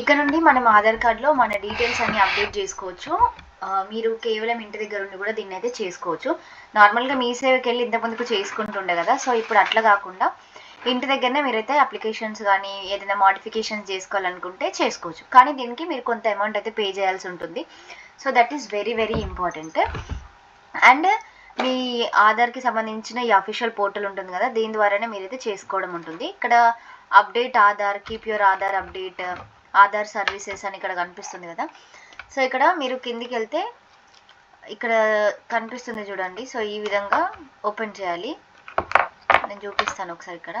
ఇక్కడ నుండి మనం ఆధార్ కార్డ్లో మన డీటెయిల్స్ అన్ని అప్డేట్ చేసుకోవచ్చు. మీరు కేవలం ఇంటి దగ్గర ఉండి కూడా దీన్ని అయితే చేసుకోవచ్చు. నార్మల్గా మీ సేవకి వెళ్ళి ఇంతకుముందుకు చేసుకుంటుండే కదా సో ఇప్పుడు అట్లా కాకుండా ఇంటి దగ్గరనే మీరైతే అప్లికేషన్స్ కానీ ఏదైనా మాడిఫికేషన్స్ చేసుకోవాలనుకుంటే చేసుకోవచ్చు. కానీ దీనికి మీరు కొంత అమౌంట్ అయితే పే చేయాల్సి ఉంటుంది. So that is very very important. And మీ ఆధార్కి సంబంధించిన ఈ అఫీషియల్ పోర్టల్ ఉంటుంది కదా దీని ద్వారానే మీరైతే చేసుకోవడం ఉంటుంది. ఇక్కడ update Aadhaar keep your Aadhaar update Aadhaar services అని ఇక్కడ కనిపిస్తుంది కదా. సో ఇక్కడ మీరు కిందికి వెళ్తే ఇక్కడ కనిపిస్తుంది చూడండి. సో ఈ విధంగా ఓపెన్ చేయాలి. నేను చూపిస్తాను ఒకసారి ఇక్కడ.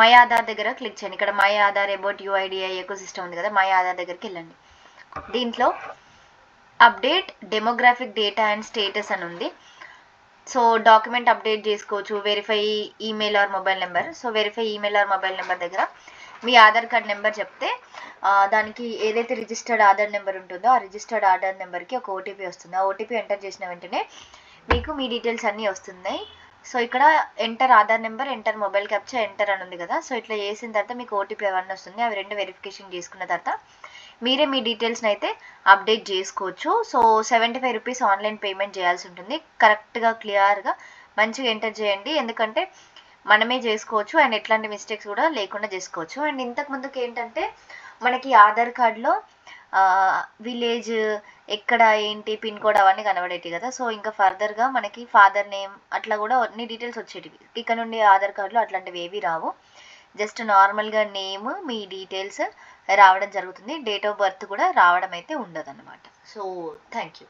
మై ఆధార్ దగ్గర క్లిక్ చేయండి. ఇక్కడ my Aadhaar about UIDAI ecosystem ఉంది కదా మై ఆధార్ దగ్గరికి వెళ్ళండి. దీంట్లో update demographic data and status అని ఉంది. సో డాక్యుమెంట్ అప్డేట్ చేసుకోవచ్చు verify email or mobile number so verify email or mobile number దగ్గర మీ ఆధార్ కార్డ్ నెంబర్ చెప్తే దానికి ఏదైతే రిజిస్టర్డ్ ఆధార్ నెంబర్ ఉంటుందో ఆ రిజిస్టర్డ్ ఆధార్ నెంబర్కి ఒక ఓటీపీ వస్తుంది. ఆ ఓటీపీ ఎంటర్ చేసిన వెంటనే మీకు మీ డీటెయిల్స్ అన్నీ వస్తున్నాయి. సో ఇక్కడ enter Aadhaar number enter mobile captcha enter అని ఉంది కదా. సో ఇట్లా చేసిన తర్వాత మీకు ఓటీపీ అవన్నీ వస్తుంది అవి రెండు వెరిఫికేషన్ చేసుకున్న తర్వాత మీరే మీ డీటెయిల్స్ని అయితే అప్డేట్ చేసుకోవచ్చు. So seventy five rupees online payment చేయాల్సి ఉంటుంది. కరెక్ట్గా క్లియర్గా మంచిగా ఎంటర్ చేయండి. ఎందుకంటే మనమే చేసుకోవచ్చు. అండ్ ఎట్లాంటి మిస్టేక్స్ కూడా లేకుండా చేసుకోవచ్చు. అండ్ ఇంతకు ముందుకు ఏంటంటే మనకి ఆధార్ కార్డులో విలేజ్ ఎక్కడ ఏంటి పిన్ కోడ్ అవన్నీ కనబడేటివి కదా. సో ఇంకా ఫర్దర్గా మనకి ఫాదర్ నేమ్ అట్లా కూడా అన్ని డీటెయిల్స్ వచ్చేటివి. ఇక్కడ నుండి ఆధార్ కార్డులో అట్లాంటివి ఏవి రావు. జస్ట్ నార్మల్గా నేమ్ మీ డీటెయిల్స్ రావడం జరుగుతుంది. డేట్ ఆఫ్ బర్త్ కూడా రావడం అయితే ఉండదు అనమాట సో థ్యాంక్ యూ